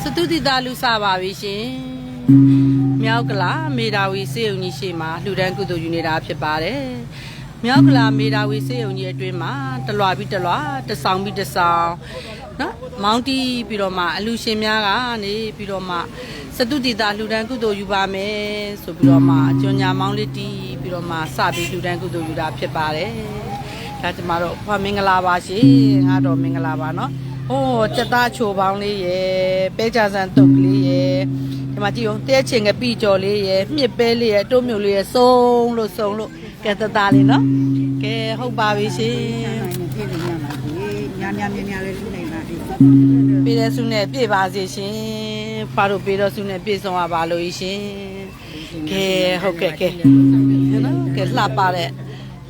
စတုတိတာလူစားပါပြီရှင်မြောက်ကလာမေဒါဝီစေယုံကြီးရှိမှလှူဒန်းကုသိုလ်ယူနေတာဖြစ်ပါတယ်မြောက်ကလာမေဒါဝီစေယုံကြီးအတွင်းမှာတလွာပြီးတလွာတဆောင်ပြီးတဆောင်နော်မောင်းတီးပြီးတော့မှအလူရှင်များကနေပြီးတော့မှစတုတိတာလှူဒန်းကုသိုလ်ယူပါမယ်ဆိုပြီးတော့မှအကျွညာမောင်းလေးတီးပြီးတော့မှစပြီးလှူဒန်းကုသိုလ်ယူတာဖြစ်ပါတယ် ဒါကျမတို့ဖွာမင်္ဂလာပါရှင်ငါတော်မင်္ဂလာပါနော်ဟိုးကြက်သားချိုပေါင်းလေးရယ်ပဲကြဆန်တုတ်ကလေးရယ်ဒီမှာကြည့်အောင်တဲချင်ကပြီကြော်လေးရယ်မြစ်ပဲလေးရယ်တိုးမြုပ်လေးရယ်စုံလို့စုံလို့ကဲတသားလေးနော်ကဲဟုတ်ပါပြီရှင်ပြည့်နေရမှာဒီညာညာမြညာလေးလူနေတာဒီပြည်တဲ့စုနဲ့ပြည့်ပါစေရှင်ဖားတို့ပြည်တော်စုနဲ့ပြည့်စုံပါပါလို့ရှင်ကဲဟုတ်ကဲ့ကဲနော်ကဲလှပတဲ့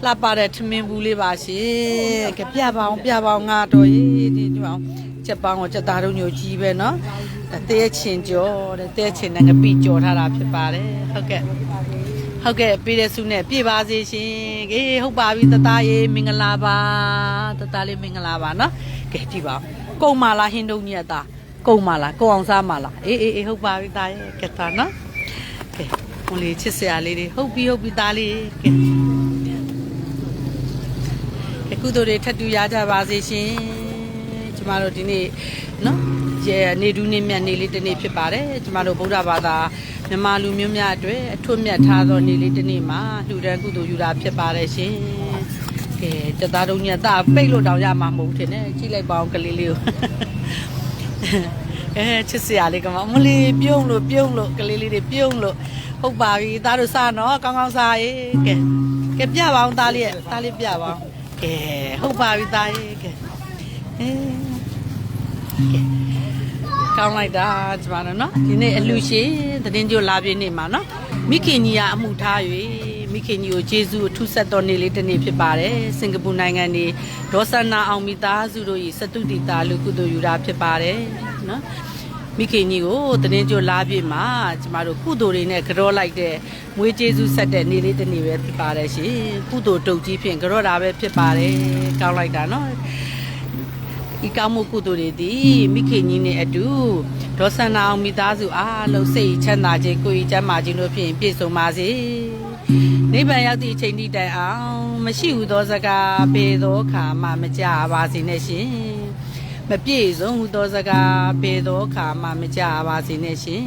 လှပတဲ့ထမင်းဘူးလေးပါရှင်ကဲပြပါအောင်ပြပါအောင်ငါတော်ရေးဒီဒီအောင်ချက်ပေါင်းကိုချက်သားတို့ညိုကြီးပဲနော်တဲချင်ကြောတဲ့တဲချင်နဲ့ငပိကြောထားတာဖြစ်ပါတယ်ဟုတ်ကဲ့ဟုတ်ကဲ့ပြည်တဲ့စုနဲ့ပြည့်ပါစေရှင်ကဲဟုတ်ပါပြီတသားရေးမင်္ဂလာပါတသားလေးမင်္ဂလာပါနော်ကဲကြည့်ပါဦးကုံမာလားဟင်းတုံးကြီးကသားကုံမာလားကုံအောင်စားမာလားအေးအေးအေးဟုတ်ပါပြီသားရဲ့ကဲသားနော်ကဲဟိုလေးချစ်စရာလေးတွေဟုတ်ပြီဟုတ်ပြီသားလေးကဲ ကဲကုသိုလ်တွေထပ်တူရကြပါစေရှင်ကျမတို့ဒီနေ့နော်ရေနေဒူးနေမြတ်နေလေးတစ်နေ့ဖြစ်ပါတယ်ကျမတို့ဗုဒ္ဓဘာသာမြန်မာလူမျိုးများအတွက်အထွတ်မြတ်ထားသောနေ့လေးတစ်နေ့မှာလှူဒန်းကုသိုလ်ယူတာဖြစ်ပါတယ်ရှင်ကဲတသားတုံးညက်တာပိတ်လို့တောင်ရမှာမဟုတ်ဘူးထင်တယ်ကြည့်လိုက်ပါအောင်ကလေးလေးကိုအဲချစ်စရာလေးကမအမလေးပြုံးလို့ပြုံးလို့ကလေးလေးတွေပြုံးလို့ဟုတ်ပါပြီသားတို့စားနော်ကောင်းကောင်းစားရေးကဲကဲပြပါအောင်သားလေးရဲ့သားလေးပြပါအောင် ကဲဟုတ်ပါပြီသားရေကဲအဲကဲကောင်းလိုက်တာကျမတို့နော်ဒီနေ့အလူရှင်သတင်းကြိုလာပြည့်နေ့မှာနော်မိခင်ကြီးကအမှုထား၍မိခင်ကြီးကိုကျေးဇူးအထူးဆက်တော်နေ့လေးတစ်နေ့ဖြစ်ပါတယ်စင်ကာပူနိုင်ငံနေဒေါ်ဆန္နာအောင်မိသားစုတို့၏စတုတိတာလူကုသိုလ်ယူတာဖြစ်ပါတယ်နော် မိခင်ကြီးကိုသတင်းကြိုလာပြည့်မှာကျမတို့ကုသိုလ်တွေနဲ့ကြောလိုက်တဲ့မွေးကျေးဇူးဆက်တဲ့နေ့လေးတစ်နေ့ပဲဖြစ်ပါတယ်ရှင်ကုသိုလ်တုတ်ကြီးဖြင့်ကြောတာပဲဖြစ်ပါတယ်ကောင်းလိုက်တာနော်ဤကောင်းမှုကုသိုလ်တွေသည်မိခင်ကြီးနဲ့အတူဒေါ်ဆန္နာအောင်မိသားစုအားလုံးစိတ်ချမ်းသာခြင်းကိုယ်ကြီးကျမ်းမာခြင်းတို့ဖြင့်ပြည့်စုံပါစေနိဗ္ဗာန်ရောက်သည့်အချိန်ဒီတိုင်အောင် မရှိဟုသောစကားပေသောခါမှမကြပါစေနဲ့ရှင် မပြည့်စုံဟုသောစကားပေသောခါမှမကြပါစေနဲ့ရှင်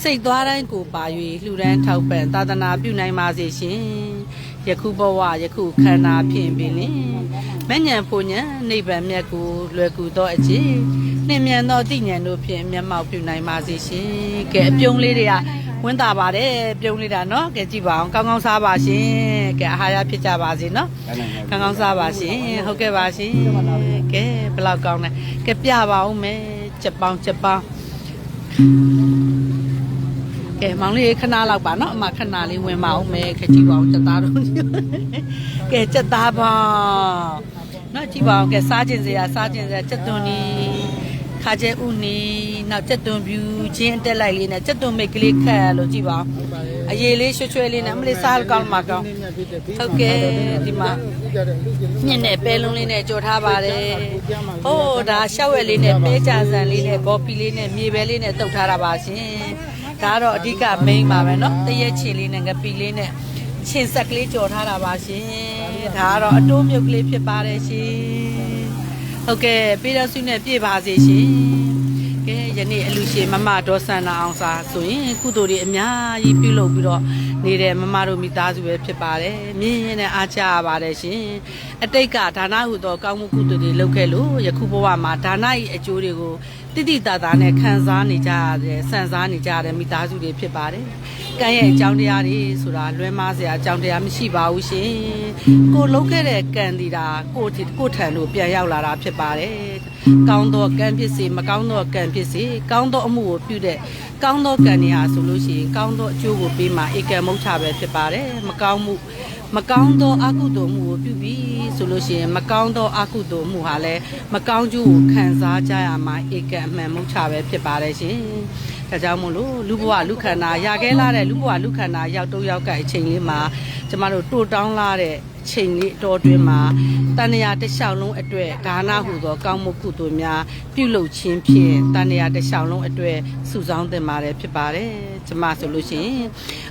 စိတ်သွားတိုင်းကိုပါ၍လှူဒန်းထောက်ပံ့သာသနာပြုနိုင်ပါစေရှင်ယခုဘဝယခုခန္ဓာဖြင့်ပင်လင်မညံဖို့ညံနိဗ္ဗာန်မြတ်ကိုလွယ်ကူသောအခြင်းနှင်မြန်သောတိဉ္ဉဏ်တို့ဖြင့်မျက်မှောက်ပြုနိုင်ပါစေရှင်ကဲအပြုံးလေးတွေက ဝင်တာပါတယ်ပြုံးလေးတာနော်ကဲကြည့်ပါအောင်ကောင်းကောင်းစားပါရှင်ကဲအာဟာရဖြစ်ကြပါစေနော်ကောင်းကောင်းစားပါရှင်ဟုတ်ကဲ့ပါရှင်ကဲဘယ်လောက်ကောင်းလဲကဲပြပါဦးမယ်ချက်ပေါင်းချက်ပေါင်းကဲမောင်လေးခဏလောက်ပါနော်အမခဏလေးဝင်ပါဦးမယ်ခကြည့်ပါအောင်ချက်သားတို့ကဲချက်သားပါနော်ကြည့်ပါအောင်ကဲစားခြင်းစရာစားခြင်းစရာစက်သွန်နီ ခါကျဲဥနီနောက်စက်သွန်ပြူချင်းအတက်လိုက်လေးနဲ့စက်သွန်မိတ်ကလေးခတ်လို့ကြည့်ပါအောင်အရေးလေးရွှဲရွှဲလေးနဲ့အမလေးစားကောင်းမှာကောင်းဟုတ်ကဲ့ဒီမှာညနေပဲလုံးလေးနဲ့ကြော်ထားပါတယ်ဟိုးဒါရှောက်ဝဲလေးနဲ့ပဲကြဆန်လေးနဲ့ကော်ဖီလေးနဲ့မြေပဲလေးနဲ့တုတ်ထားတာပါရှင်ဒါကတော့အဓိက main ပါပဲเนาะတရက်ချီလေးနဲ့ငပီလေးနဲ့ခြင်ဆက်ကလေးကြော်ထားတာပါရှင်ဒါကတော့အတိုးမြုပ်ကလေးဖြစ်ပါတယ်ရှင် ဟုတ်ကဲ့ပေးတော်စုနဲ့ပြည့်ပါစေရှင်ကဲယနေ့အလူရှင်မမဒေါ်ဆန္နာအောင်စာဆိုရင်ကုသိုလ်တွေအများကြီးပြုလုပ်ပြီးတော့နေတဲ့မမတို့မိသားစုပဲဖြစ်ပါတယ်မြင်းရင်နဲ့အားချရပါတယ်ရှင်အတိတ်ကဒါနဟုသောကောင်းမှုကုသိုလ်တွေလုပ်ခဲ့လို့ယခုဘဝမှာဒါန၏အကျိုးတွေကို တိတိတသာနဲ့ခံစားနေကြရတယ်စံစားနေကြရတဲ့မိသားစုတွေဖြစ်ပါတယ်ကံရဲ့အကြောင်းတရားတွေဆိုတာလွဲမားစရာအကြောင်းတရားမရှိပါဘူးရှင်ကိုလုပ်ခဲ့တဲ့ကံဒီတာကိုယ့်ကိုယ့်ထံလို့ပြန်ရောက်လာတာဖြစ်ပါတယ်ကောင်းသောကံဖြစ်စေမကောင်းသောကံဖြစ်စေကောင်းသောအမှုကိုပြုတဲ့ကောင်းသောကံတွေဟာဆိုလို့ရှိရင်ကောင်းသောအကျိုးကိုပေးမှာဧကံမုတ်ချပဲဖြစ်ပါတယ်မကောင်းမှု မကောင်းသောအကုသိုလ်မှုကိုပြုပြီးဆိုလို့ရှိရင်မကောင်းသောအကုသိုလ်မှုဟာလည်းမကောင်းကျိုးကိုခံစားကြရမှာဧကံအမှန်မုတ်ချပဲဖြစ်ပါတယ်ရှင် ဒါကြောင့်မို့လို့လူဘဝလူခန္ဓာရာခဲလာတဲ့လူဘဝလူခန္ဓာရောက်တော့ရောက်ကအချိန်လေးမှာကျမတို့တိုးတောင်းလာတဲ့အချိန်လေးအတော်တွင်းမှာတဏှာတစ်လျှောက်လုံးအတွက်ဒါနဟုသောကောင်းမှုကုသိုလ်များပြုလုပ်ခြင်းဖြင့်တဏှာတစ်လျှောက်လုံးအတွက်စုဆောင်းတင်ပါတယ်ဖြစ်ပါတယ်ကျမဆိုလို့ရှိရင်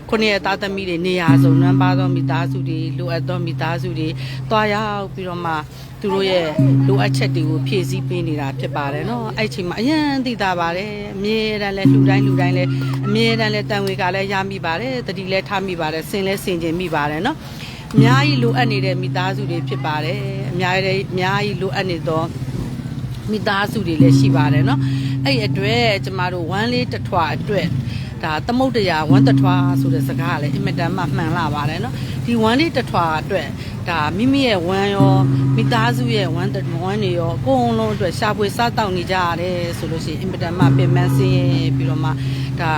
ခုနှစ်ရဲ့သားသမီးတွေနေရာစုံနှမ်းပါသောမိသားစုတွေလိုအပ်သောမိသားစုတွေတွားရောက်ပြီးတော့မှ သူတို့ရဲ့လိုအပ်ချက်တွေကိုဖြည့်ဆည်းပေးနေတာဖြစ်ပါတယ်နော်အဲ့ချိန်မှာအရင်သိတာပါတယ်အမြဲတမ်းလဲလှူတိုင်းလှူတိုင်းလဲအမြဲတမ်းလဲတန်ဝေကလည်းရမိပါတယ်တတိလဲထားမိပါတယ်စင်လဲစင်ကျင်မိပါတယ်နော်အများကြီးလိုအပ်နေတဲ့မိသားစုတွေဖြစ်ပါတယ်အများကြီးအများကြီးလိုအပ်နေသောမိသားစုတွေလည်းရှိပါတယ်နော်အဲ့အတွက်ကျမတို့ဝမ်းလေးတစ်ထွာအတွက် ဒါသမုတ်တရားဝမ်းတထွာဆိုတဲ့စကားကလည်းအင်မတန်မှမှန်လာပါတယ်နော်ဒီဝမ်းလေးတစ်ထွာအတွက်ဒါမိမိရဲ့ဝမ်းရောမိသားစုရဲ့ဝမ်းတဝမ်းတွေရောအကုန်လုံးအတွက်ရှာဖွေစားတောက်နေကြရတယ်ဆိုလို့ရှိရင်အင်မတန်မှပင်ပန်းစင်းရဲပြီးတော့မှဒါ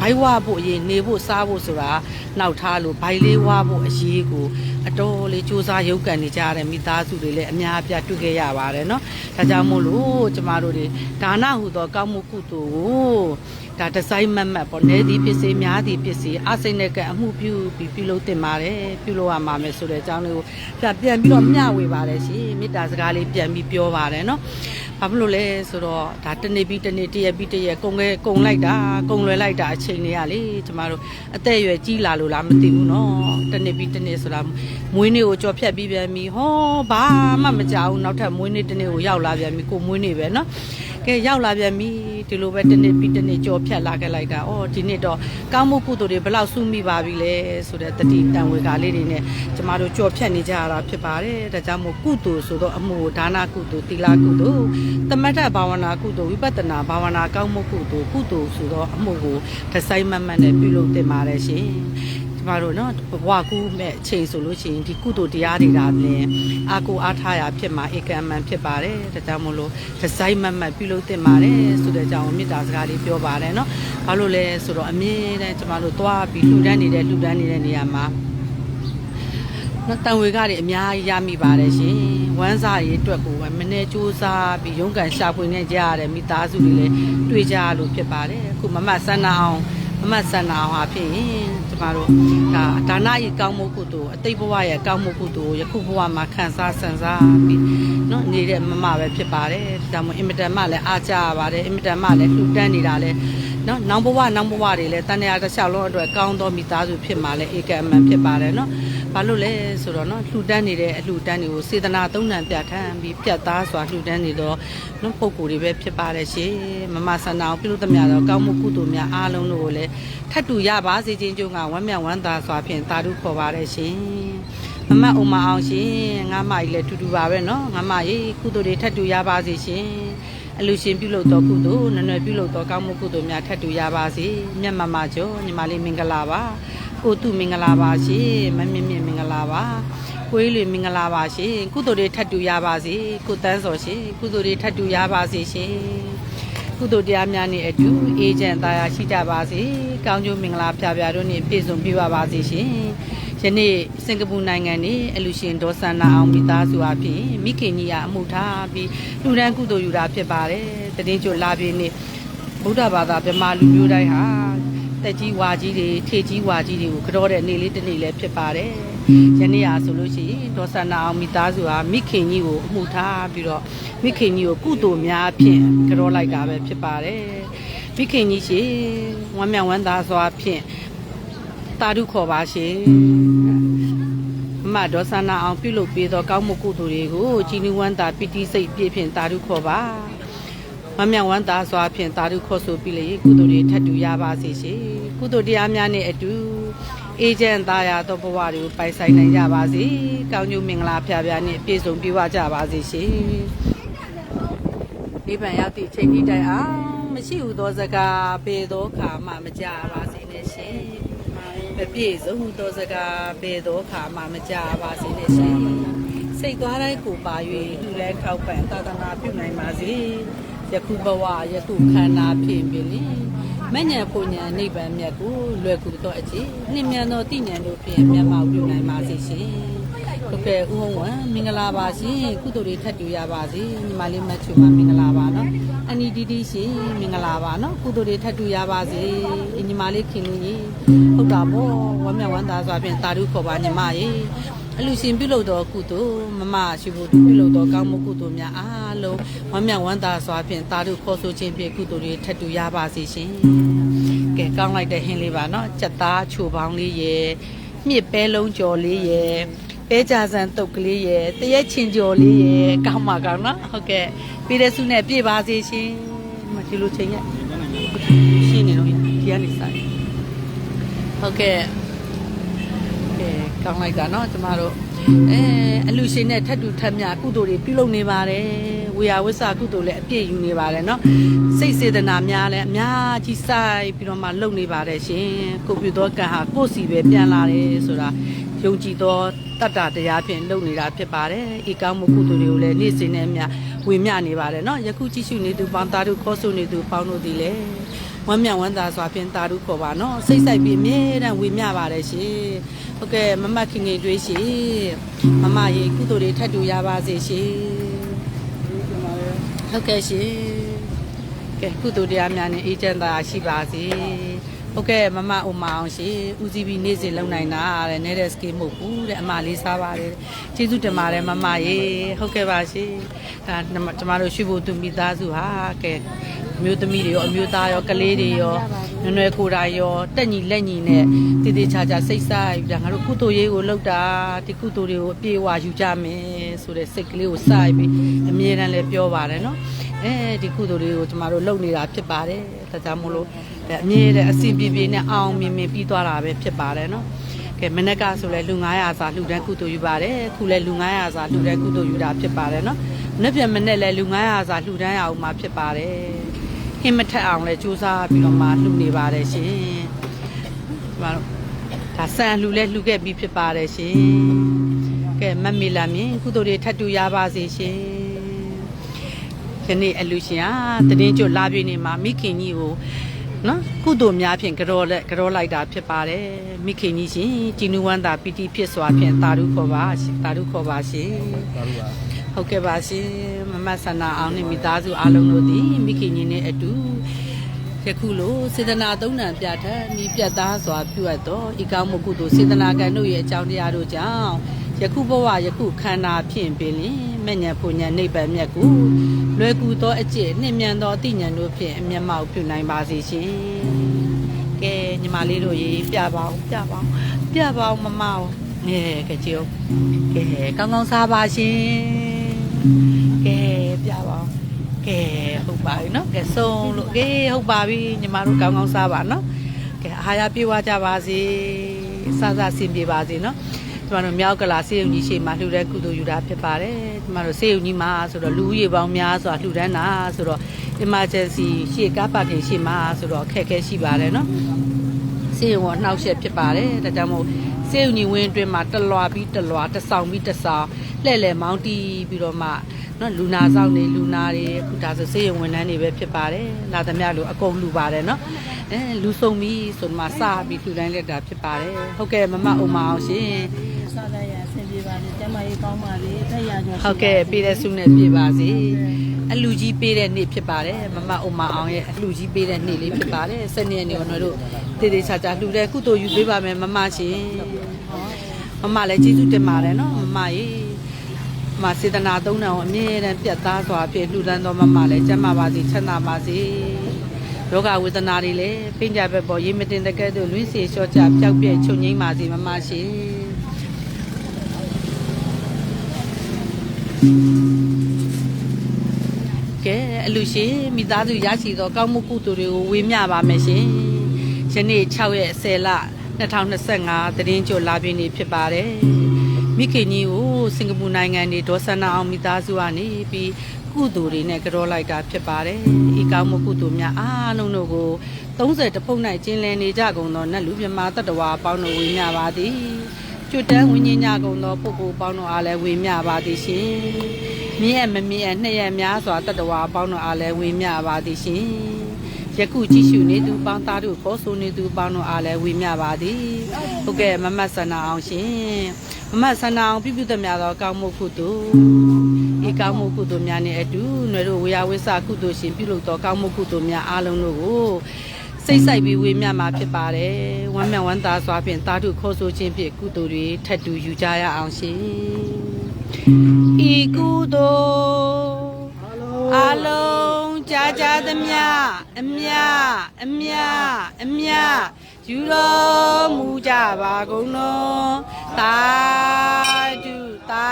ဘိုက်ဝဖို့အရေးနေဖို့စားဖို့ဆိုတာနောက်ထားလို့ဘိုက်လေးဝဖို့အရေးကိုအတော်လေးစူးစမ်းရုပ်ကန်နေကြရတဲ့မိသားစုတွေလည်းအများအပြားတွေ့ခဲ့ရပါတယ်เนาะဒါကြောင့်မို့လို့ကျမတို့တွေဒါနဟူသောကောင်းမှုကုသိုလ်ကို ဒါဒီဇိုင်းမတ်မတ်ပေါ့နဲသည်ဖြစ်စေများသည်ဖြစ်စေအစိမ့်နဲ့ကအမှုပြုပြီးပြုလုပ်တင်ပါတယ်ပြုလုပ်ရမှာမယ်ဆိုတဲ့အကြောင်းလေးကိုဒါပြန်ပြီးတော့မျှဝေပါတယ်ရှင်မေတ္တာစကားလေးပြန်ပြီးပြောပါတယ်နော်ဘာဖြစ်လို့လဲဆိုတော့ဒါတနေ့ပြီးတနေ့တရက်ပြီးတရက်ကုံခဲကုံလိုက်တာကုံလွယ်လိုက်တာအချိန်တွေကလေကျမတို့အသက်အရွယ်ကြီးလာလို့လားမသိဘူးနော်တနေ့ပြီးတနေ့ဆိုတာမွေးနေ့ကိုကြော်ဖြတ်ပြီးပြန်ပြီဟောဘာမှမကြောက်နောက်ထပ်မွေးနေ့တနေ့ကိုရောက်လာပြန်ပြီကိုမွေးနေ့ပဲနော် ကဲရောက်လာပြန်ပြီဒီလိုပဲတနေ့ပြီးတနေ့ကြော်ဖြတ်လာခဲ့လိုက်တာအော်ဒီနေ့တော့ကောင်းမှုကုသိုလ်တွေဘယ်လောက်စုမိပါပြီလဲဆိုတဲ့တတိတန်ဝေကာလေးတွေနဲ့ကျမတို့ကြော်ဖြတ်နေကြရတာဖြစ်ပါတယ်ဒါကြောင့်မို့ကုသိုလ်ဆိုတော့အမှုဒါနကုသိုလ်သီလကုသိုလ်သမထဘာဝနာကုသိုလ်ဝိပဿနာဘာဝနာကောင်းမှုကုသိုလ်ကုသိုလ်ဆိုတော့အမှုကိုတစိုက်မတ်မတ်နဲ့ပြုလုပ်တင်ပါတယ်ရှင်ကျ မတို့နော်ဘဝကူးမဲ့အချိန်ဆိုလို့ရှိရင်ဒီကုသိုလ်တရားတွေဒါပြင်အာကိုအားထားရာဖြစ်မှာဧကံမှန်ဖြစ်ပါတယ်ဒါကြောင့်မို့လို့ဒီဇိုင်းမမတ်ပြုလုပ်သင့်ပါတယ်ဆိုတဲ့အကြောင်းမေတ္တာစကားလေးပြောပါတယ်နော်ဘာလို့လဲဆိုတော့အမြင်နဲ့ကျမတို့သွားပြီးလှူဒန်းနေတဲ့လှူဒန်းနေတဲ့နေရာမှာနော်တန်ဝေကတွေအများကြီးရမိပါတယ်ရှင်ဝမ်းစာရေးအတွက်ကိုမနေ့စူးစားပြီးရုံးကန်ရှာဖွေနေကြရတဲ့မိသားစုတွေလည်းတွေ့ကြလို့ဖြစ်ပါတယ်အခုမမဆန္ဒအောင် မမဆန္ဒအောင်ဟာဖြစ်ရင်ကျမတို့ဒါဒါနဤကောင်းမှုကုသိုလ်အတိတ်ဘဝရဲ့ကောင်းမှုကုသိုလ်ယခုဘဝမှာခံစားဆန်စားပြီးနော်နေတဲ့မမပဲဖြစ်ပါတယ်ဒါကြောင့်မို့အင်မတန်မှလည်းအားကြရပါတယ်အင်မတန်မှလည်းလှူဒန်းနေတာလည်းနော်နောင်ဘဝနောင်ဘဝတွေလည်းတန်ရာတစ်လျှောက်လုံးအတွက်ကောင်းသောမိသားစုဖြစ်မှာလည်းဧကံအမှန်ဖြစ်ပါတယ်နော် ဘာလို့လဲဆိုတော့နော်လှူဒန်းနေတဲ့အလှူဒန်းတွေကိုစေတနာသုံးဏပြဋ္ဌာန်းပြီးပြတ်သားစွာလှူဒန်းနေတော့နော်ပုံကိုယ်တွေပဲဖြစ်ပါတယ်ရှင်မမဆန္ဒအောင်ပြုလို့သမျှတော့ကောင်းမှုကုသိုလ်များအားလုံးတို့ကိုလည်းထပ်တူရပါစေခြင်းကြုံကဝမ်းမြောက်ဝမ်းသာစွာဖြင့်သာဓုခေါ်ပါတယ်ရှင်မမအုံမအောင်ရှင်ငါမကြီးလည်းတူတူပါပဲနော်ငါမကြီးကုသိုလ်တွေထပ်တူရပါစေရှင်အလူရှင်ပြုလုပ်တော်ကုသိုလ်နွယ်နွယ်ပြုလုပ်တော်ကောင်းမှုကုသိုလ်များထပ်တူရပါစေမြတ်မမကျော်ညီမလေးမင်္ဂလာပါ ကိုတုမင်္ဂလာပါရှင်မမြင့်မြင့်မင်္ဂလာပါကိုယ်လေးမင်္ဂလာပါရှင်ကုသိုလ်တွေထပ်တူရပါစေကိုတန်းစော်ရှင်ကုသိုလ်တွေထပ်တူရပါစေရှင်ကုသိုလ်တရားများနဲ့အတူအေဂျင့်သားရရှိကြပါစေကောင်းကျိုးမင်္ဂလာဖျားဖျားတို့နဲ့ပြည့်စုံပြပါပါစေရှင်ယနေ့စင်ကာပူနိုင်ငံနေအလူရှင်ဒေါ်ဆန္နာအောင်မိသားစုအဖြစ်မိခင်ကြီးကအမှုထားပြီးလူဒန်းကုသိုလ်ယူတာဖြစ်ပါတယ်တတိကျလာပြင်းနေဗုဒ္ဓဘာသာဗမာလူမျိုးတိုင်းဟာ တက်ကြီးဝါကြီးတွေထေကြီးဝါကြီးတွေကိုကြောတဲ့နေ့လေးတစ်နေ့လည်းဖြစ်ပါတယ်ယနေ့ဟာဆိုလို့ရှိရင်ဒေါ်ဆန္နာအောင်မိသားစုဟာမိခင်ကြီးကိုအမှုထားပြီးတော့မိခင်ကြီးကိုကုသိုလ်များဖြင့်ကြောလိုက်တာပဲဖြစ်ပါတယ်မိခင်ကြီးရှင်ဝမ်းမြောက်ဝမ်းသာစွာဖြင့်တာဓုခေါ်ပါရှင်မမဒေါ်ဆန္နာအောင်ပြုလုပ်ပေးသောကောင်းမှုကုသိုလ်တွေကိုကြည်နူးဝမ်းသာပီတိစိတ်ပြည့်ဖြင့်တာဓုခေါ်ပါ မမြောင်ဝမ်းသာစွာဖြင့်တာဓုခေါ်ဆိုပြီးလေကုသိုလ်တွေထပ်တူရပါစေရှင်ကုသိုလ်တရားများနဲ့အတူအေဂျင့်သားရသောဘဝတွေကိုပိုင်ဆိုင်နိုင်ကြပါစေကောင်းကျိုးမင်္ဂလာဖျားဖျားနဲ့ပြည့်စုံပြည့်ဝကြပါစေရှင်ဒီပံရောက်သည့်ချိန်ဒီတိုင်အောင်မရှိဟုသောစကားပေသောခါမှမကြပါစေနဲ့ရှင်မပြည့်စုံသောစကားဘယ်သောခါမှမကြပါစေနဲ့ရှင်စိတ်သွားတိုင်းကိုပါ၍လူလဲခောက်ပန်သာသနာပြုနိုင်ပါစေ ယခုဘဝယခုခန္ဓာဖြင့်ပြီလေမညံပုံညာနိဗ္ဗာန်မြတ်ကိုလွယ်ကူသောအကြည်နှင့်မြန်သောတိဉဏ်တို့ဖြင့်မျက်မှောက်ပြုနိုင်ပါစေရှင်ဟုတ်ကဲ့ဦးဟုံးဝံမင်္ဂလာပါရှင်ကုသိုလ်တွေထပ်တူရပါစေညီမလေးမတ်ချူမမင်္ဂလာပါနော်အန်ဒီဒီဒီရှင်မင်္ဂလာပါနော်ကုသိုလ်တွေထပ်တူရပါစေညီမလေးခင်လူကြီးဟုတ်တာပေါ့ဝမ်းမြောက်ဝမ်းသာစွာဖြင့်တာဓုခေါ်ပါညီမရေအလူရှင်ပြုလုပ်တော်ကုသိုလ် မမရှိဖို့ပြုလုပ်တော်ကောင်းမှုကုသိုလ်များအားလုံးဝမ်းမြောက်ဝမ်းသာစွာဖြင့်တာဓုခေါ်ဆိုခြင်းဖြင့်ကုသိုလ်တွေထပ်တူရပါစေရှင်ကဲကောင်းလိုက်တဲ့ဟင်းလေးပါနော်စက်သားချိုပေါင်းလေးရေမြစ်ပဲလုံးကြော်လေးရေပဲကြဆန်တုတ်ကလေးရယ်တရက်ချင်ကျော်လေးရယ်ကောင်းပါကောင်းနော်ဟုတ်ကဲ့ပြီးတဲ့ဆုနဲ့ပြည့်ပါစေရှင်ဒီမှာဒီလိုချိန်ရက်ရှင်းနေတော့ဒီကနေစားဟုတ်ကဲ့ကဲကောင်းလိုက်တာနော်ကျမတို့ အဲအလူရှင်နဲ့ထပ်တူထပ်မြကုသိုလ်တွေပြုလုပ်နေပါတယ်ဝေယဝိဆာကုသိုလ်လည်းအပြည့်ယူနေပါတယ်နော်စိတ်စေတနာများလည်းအများကြီးစိုက်ပြီးတော့မှလုပ်နေပါတယ်ရှင်ကိုပြုသောကံဟာကိုယ့်စီပဲပြန်လာတယ်ဆိုတာယုံကြည်သောတတ္တတရားဖြင့်လုပ်နေတာဖြစ်ပါတယ်ဤကောင်းမှုကုသိုလ်တွေကိုလည်းနေ့စဉ်နဲ့အမျှဝေမျှနေပါတယ်နော်ယခုကြည့်ရှုနေသူပေါင်းသားတို့ခေါ်ဆိုနေသူပေါင်းတို့ဒီလည်း ဝမ်းမြောက်ဝမ်းသာစွာဖြင့်တာတို့ခေါ်ပါနော်စိတ်ဆိုင်ပြီးအမြဲတမ်းဝေမျှပါတယ်ရှင်ဟုတ်ကဲ့မမခင်ငယ်တွေးရှင်မမရေကုသိုလ်တွေထပ်တူရပါစေရှင်ဟုတ်ကဲ့ရှင်ကဲကုသိုလ်တရားများနဲ့အေးချမ်းသာရှိပါစေဟုတ်ကဲ့မမအုံမအောင်ရှင်ဦးစီးပြီးနေ့စဉ်လုံနိုင်တာတဲ့နေတဲ့စကေးမဟုတ်ဘူးတဲ့အမလေးစားပါတယ်ကျေးဇူးတင်ပါတယ်မမရေဟုတ်ကဲ့ပါရှင်ဒါကျမတို့ရွှေဘိုသူမိသားစုဟာကဲ အမျိုးသမီးတွေရောအမျိုးသားရောကလေးတွေရောနွယ်နွယ်ကိုယ်တိုင်ရောတက်ညီလက်ညီနဲ့တည်တည်ချာချာစိတ်ဆိုင်ပြီးဒါငါတို့ကုသိုလ်ရေးကိုလုပ်တာဒီကုသိုလ်တွေကိုအပြေအဝယူကြမယ်ဆိုတဲ့စိတ်ကလေးကိုစိုက်ပြီးအမြဲတမ်းလည်းပြောပါတယ်နော်အဲဒီကုသိုလ်တွေကိုကျမတို့လုပ်နေတာဖြစ်ပါတယ်ဒါကြောင့်မို့လို့အမြဲတမ်းအစီပြေပြေနဲ့အောင်မြင်မြင်ပြီးသွားတာပဲဖြစ်ပါတယ်နော်ကဲမနေ့ကဆိုလဲလူ900စာလှူဒန်းကုသိုလ်ယူပါတယ်အခုလဲလူ900စာလှူဒန်းကုသိုလ်ယူတာဖြစ်ပါတယ်နော်မနေ့ပြန်မနေ့လဲလူ900စာလှူဒန်းရအောင်မှာဖြစ်ပါတယ် ဟင်းမထက်အောင်လဲစူးစမ်းပြီးတော့မှလှူနေပါတယ်ရှင်ကျမတို့ဒါဆန်လှူလဲလှူခဲ့ပြီးဖြစ်ပါတယ်ရှင်ကဲမတ်မီလာမြင်ကုသိုလ်တွေထပ်တူရပါစေရှင်ယနေ့အလူရှင်ဟာတည်င်းကျွလာပြည့်နေမှာမိခင်ကြီးကို နော်ကုသိုလ်များဖြင့်ကြောလက်ကြောလိုက်တာဖြစ်ပါတယ်မိခင်ကြီးရှင်ជីနူဝန္တာပီတိဖြစ်စွာဖြင့်တာရုခေါ်ပါတာရုခေါ်ပါရှင်ဟုတ်ကဲ့ပါရှင်မမဆန္ဒအောင်နဲ့မိသားစုအားလုံးတို့သည်မိခင်ကြီးနဲ့အတူယခုလိုစေတနာသုံးနံပြဋ္ဌာန်းမိပြတ်သားစွာပြုအပ်သောဤကောင်းမှုကုသိုလ်စေတနာကံတို့ရဲ့အကြောင်းတရားတို့ကြောင့် ယခုဘဝယခုခန္ဓာဖြင့်ပင်လင်မညံပူညံနိဗ္ဗာန်မြတ်ကိုလွယ်ကူသောအကျင့်နှင့်မြန်သောအသိဉာဏ်တို့ဖြင့်အမျက်မှောက်ပြုနိုင်ပါစေရှင်။ကဲညီမလေးတို့ရေပြပါအောင်ပြပါအောင်ပြပါအောင်မမအောင်ငဲကကြည့်အောင်ကဲကောင်းကောင်းစားပါရှင်။ကဲပြပါအောင်ကဲဟုတ်ပါပြီနော်ကဲဆုံးလို့ကဲဟုတ်ပါပြီညီမတို့ကောင်းကောင်းစားပါနော်။ကဲအာဟာရပြေဝကြပါစေ။စစဆင်ပြေပါစေနော်။ ကျမတို့မြောက်ကလာစေယုံကြီးရှေ့မှာလှူတဲ့ကုသိုလ်ယူတာဖြစ်ပါတယ်ကျမတို့စေယုံကြီးမှာဆိုတော့လူဦးရေပေါင်းများစွာလှူဒန်းတာဆိုတော့ emergency ရှေ့ကားပါကင်ရှေ့မှာဆိုတော့အခက်အခဲရှိပါတယ်နော်စေယုံကအနှောက်အယှက်ဖြစ်ပါတယ်ဒါကြောင့်မို့စေယုံကြီးဝင်းအတွင်းမှာတလွာပြီးတလွာတဆောင်ပြီးတဆောင်လှဲ့လေမောင်းတီးပြီးတော့မှနော်လူနာဆောင်နေလူနာတွေအခုဒါဆိုစေယုံဝန်ထမ်းတွေပဲဖြစ်ပါတယ်လာသမျှလို့အကုန်လူပါတယ်နော်အဲလူဆုံးပြီဆိုမှစပြီးလှူတိုင်းလက်တာဖြစ်ပါတယ်ဟုတ်ကဲ့မမအုံမအောင်ရှင် စားရရအဆင်ပြေပါလေကျမကြီးကောင်းပါလေတက်ရကြဟုတ်ကဲ့ပေးတဲ့ဆုနဲ့ပြပါစေအလူကြီးပေးတဲ့နေ့ဖြစ်ပါတယ်မမအုံမအောင်ရဲ့အလူကြီးပေးတဲ့နေ့လေးဖြစ်ပါတယ်စနေနေ့ကျွန်တော်တို့တည်တည်ချာချာလှူတဲ့ကုသိုလ်ယူပေးပါမယ်မမရှင်မမလည်းကျေးဇူးတင်ပါတယ်နော်မမရေမစေတနာသုံးတန်ကိုအမြဲတမ်းပြတ်သားစွာဖြင့်လှူဒန်းတော်မမလည်းကျမ်းမာပါစေချမ်းသာပါစေယောဂဝေဒနာတွေလည်းပိညာဘက်ပေါ်ရေမတင်တကဲ့သို့လွင်းစေလျှော့ချပျောက်ပြဲချုပ်ငိမ့်ပါစေမမရှ ကဲအလူရှင်မိသားစုရရှိသောကောင်းမှုကုသိုလ်တွေကိုဝေမျှပါမယ်ရှင်။ယနေ့6ရက်10လ2025တရင်ကျော်လာပြည့်နေ့ဖြစ်ပါတယ်။မိခင်ကြီးကိုစင်ကာပူနိုင်ငံနေဒေါ်ဆန္နာအောင်မိသားစုကနေပြီးကုသိုလ်တွေနဲ့ကြောလိုက်တာဖြစ်ပါတယ်။ဤကောင်းမှုကုသိုလ်များအားလုံးတို့ကို30တဖုတ်၌ကျင်းလည်နေကြကုန်သောနတ်လူမြမတတ္တဝါအပေါင်းတို့ဝေမျှပါသည်။ ကျွတ်တန်းဝိညာဉ်ညကုန်သောပုဂ္ဂိုလ်ပေါင်းတို့အားလည်းဝေမျှပါသည်ရှင်။မြင့်ရမမြင့်ရနှစ်ရက်များစွာတတ္တဝါအပေါင်းတို့အားလည်းဝေမျှပါသည်ရှင်။ယခုကြည့်ရှုနေသူပေါင်းသားတို့ခေါ်ဆိုနေသူပေါင်းတို့အားလည်းဝေမျှပါသည်ဟုတ်ကဲ့မမတ်ဆန္ဒအောင်ရှင်မမတ်ဆန္ဒအောင်ပြုပြုသမျှသောကောင်းမှုကုသိုလ်ဤကောင်းမှုကုသိုလ်များနှင့်အတူຫນွေတို့ဝေယဝိဆကုသိုလ်ရှင်ပြုလုပ်သောကောင်းမှုကုသိုလ်များအားလုံးတို့ကို စိတ်ဆိုင်ပြီးဝေမျှမှာဖြစ်ပါတယ်ဝမ်းမြောက်ဝမ်းသာစွာဖြင့်တာထုခေါ်ဆိုခြင်းဖြင့်ကုသိုလ်တွေထပ်တူယူကြရအောင်ရှင်ဤကုသိုလ်အလုံးကြာကြာသမျှအမြအမြအမြယူတော်မူကြပါကုန်တော်သာဓုသာ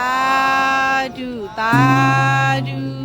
ဓုသာဓု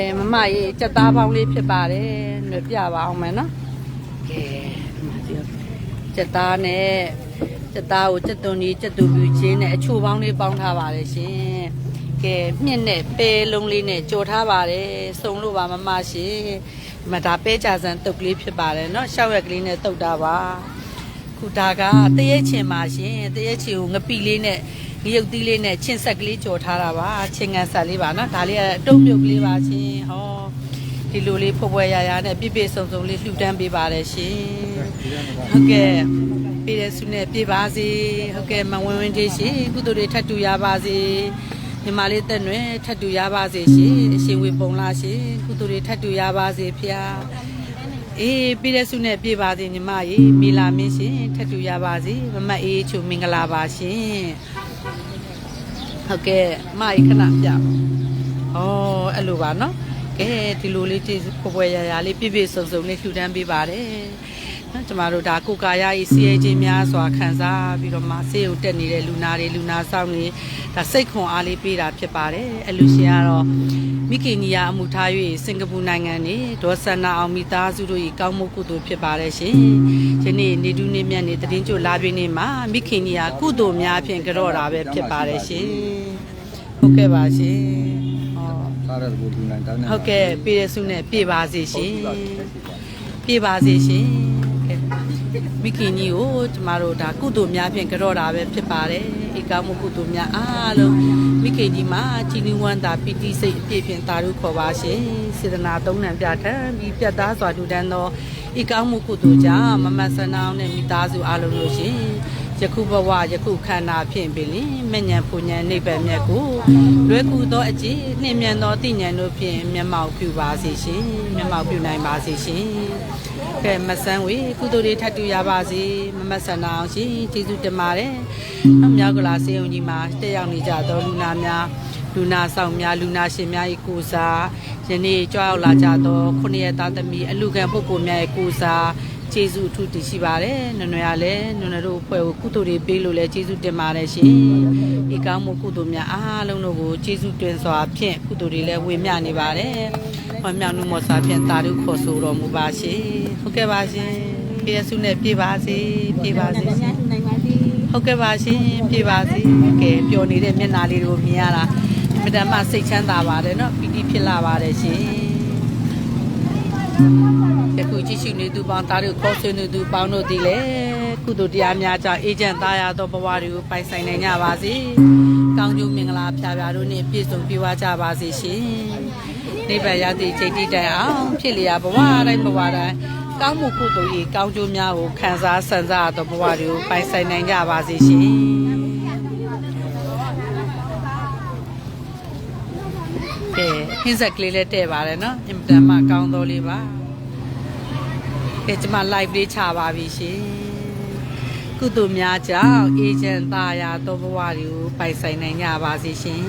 အဲမမရေစက်သားပေါင်းလေးဖြစ်ပါတယ်ညပြပါအောင်မယ်နော်ကဲဒီမှာကြည့် စက်သားနဲ့စက်သားကိုစက်သွန်ကြီးစက်သူပြူချင်းနဲ့အချိုပေါင်းလေးပေါင်းထားပါတယ်ရှင်။ကဲမြင့်နဲ့ပဲလုံးလေးနဲ့ကြော်ထားပါတယ်။စုံလို့ပါမမရှင်။ဒီမှာဒါပဲကြစံတုတ်ကလေးဖြစ်ပါတယ်เนาะရှောက်ရက်ကလေးနဲ့တုတ်တာပါ။ခုဒါကတရက်ချင်ပါရှင်။တရက်ချင်ကိုငပိလေးနဲ့ ငရုတ်သီးလေးနဲ့ချင်းဆက်ကလေးကြော်ထားတာပါချင်းကန်ဆက်လေးပါနော်ဒါလေးကအတုံးမြုပ်ကလေးပါချင်းဟောဒီလိုလေးဖွဲ့ဖွဲ့ရရနဲ့ပြည့်ပြည့်စုံစုံလေးလှူဒန်းပေးပါတယ်ရှင်ဟုတ်ကဲ့ပေးတဲ့ဆုနဲ့ပြေးပါစေဟုတ်ကဲ့မဝင်ဝင်သေးရှင်ကုသိုလ်တွေထပ်တူရပါစေမြမလေးတက်နွယ်ထပ်တူရပါစေရှင်အရှင်ဝေပုံလာရှင်ကုသိုလ်တွေထပ်တူရပါစေဖျားအေးပြည့်တဲ့ဆုနဲ့ပြေးပါစေညီမရေမိလာမင်းရှင်ထပ်တူရပါစေမမအေးချုံမင်္ဂလာပါရှင် ဟုတ်ကဲ့မအေးခဏပြပါဩအဲ့လိုပါနော်ကဲဒီလိုလေးကြည့်ပွဲပွဲရရလေးပြည့်ပြည့်စုံစုံလေးလှူဒန်းပေးပါတယ်နော်ကျမတို့ဒါကိုကာယရေးစီရေးခြင်းများစွာခံစားပြီးတော့မှဆေးရုံတက်နေတဲ့လူနာတွေလူနာဆောင်တွေဒါစိတ်ခွန်အားလေးပေးတာဖြစ်ပါတယ်အလူရှင်ကတော့မိခင်ကြီးကအမှုထား၍စင်ကာပူနိုင်ငံနေဒေါ်ဆန္နာအောင်မိသားစုတို့၏ကောင်းမှုကုသိုလ်ဖြစ်ပါတယ်ရှင်ယနေ့နေတူးနေမြတ်နေတည်င်းကျလာပြင်းနေမှာမိခင်ကြီးကကုသိုလ်များဖြင့်ကြော့တာပဲဖြစ်ပါတယ်ရှင် ဟုတ်ကဲ့ပါရှင်ဟောစားရတဲ့ဘူလူနိုင်တောင်းနေဟုတ်ကဲ့ပြည့်ရစုနဲ့ပြည့်ပါစေရှင်ပြည့်ပါစေရှင်ကဲမိခင်ကြီးကိုကျမတို့ဒါကုသိုလ်များဖြင့်ကြော့တာပဲဖြစ်ပါတယ်ဧကမှုကုသိုလ်များအားလုံးမိခင်ကြီးမှာជីနူးဝမ်းသာပီတိစိတ်အပြည့်ဖြင့်တာရုခေါ်ပါရှင်စေတနာသုံးနံပြဋ္ဌာန်းပြီးပြတ်သားစွာထူတန်းသောဧကမှုကုသိုလ်ကြောင့်မမဆန္ဒအောင်နဲ့မိသားစုအားလုံးလို့ရှင် ယခုဘဝယခုခန္ဓာဖြင့်ပင်လင်မဉ္ဇဉ်ပူဉ္ဇဉ်နိဗ္ဗာန်မြတ်ကိုလွယ်ကူသောအကြည်နှင့်မြန်သောတိဉ္ဇဉ်တို့ဖြင့်မျက်မှောက်ပြုပါစေရှင်မျက်မှောက်ပြုနိုင်ပါစေရှင်ကဲမဆန်းဝေကုသိုလ်တွေထပ်တူရပါစေမမဆန္ဒအောင်ရှင်ကျေးဇူးတင်ပါတယ်နောက်မြောက်ကလာစေုံကြီးမှာတက်ရောက်နေကြသောလူနာများလူနာဆောင်များလူနာရှင်များ၏ကိုယ်စားယနေ့ကြွားရောက်လာကြသောခုနှစ်ရက်သားသမီးအလူခံပုဂ္ဂိုလ်များ၏ကိုယ်စား ကျေးဇူးအထူးတင်ရှိပါတယ်။နွယ်နွယ်ကလည်းနွယ်နွယ်တို့အဖွဲ့ကိုကုသိုလ်တွေပေးလို့လည်းကျေးဇူးတင်ပါတယ်ရှင်။ဤကောင်းမှုကုသိုလ်များအားလုံးတို့ကိုကျေးဇူးတင်စွာဖြင့်ကုသိုလ်တွေလည်းဝေမျှနေပါတယ်။ဝမ်းမြောက်နှုတ်မောစွာဖြင့်တာရုခေါ်ဆိုတော်မူပါရှင်။ဟုတ်ကဲ့ပါရှင်။ပြည့်စုံနဲ့ပြည့်ပါစေပြည့်ပါစေရှင်နိုင်ပါသည်။ဟုတ်ကဲ့ပါရှင်ပြည့်ပါစေ။ကဲပျော်နေတဲ့မျက်နှာလေးတွေကိုမြင်ရတာအမြဲတမ်းစိတ်ချမ်းသာပါတယ်နော်ပီတိဖြစ်လာပါတယ်ရှင်။ ယခုကြည့်ရှုနေသူပေါင်းသားတို့ခေါ်ဆွေးနေသူပေါင်းတို့ဒီလေကုသိုလ်တရားများကြောင့်အေဂျင့်သားရသောဘဝတွေကိုပိုင်ဆိုင်နိုင်ကြပါစေ။ကောင်းကျိုးမင်္ဂလာဖျားဖျားတို့နှင့်ပြည့်စုံပြည့်ဝကြပါစေရှင်။နိဗ္ဗာန်ရသည့်ချိန်တိတိုင်အောင်ဖြစ်လျာဘဝတိုင်းဘဝတိုင်းကောင်းမှုကုသိုလ်၏ကောင်းကျိုးများကိုခံစားဆန်စားသောဘဝတွေကိုပိုင်ဆိုင်နိုင်ကြပါစေရှင်။ကဲ ဟင်းဆက်ကလေးလည်းတဲ့ပါတယ်နော်အင်မတန်မှကောင်းတော်လေးပါကဲကျွန်မ live လေးချပါပြီရှင်ကုသိုလ်များကြောင့်အေဂျင့်သားရသောဘဝတွေကိုပိုင်ဆိုင်နိုင်ကြပါစေရှင်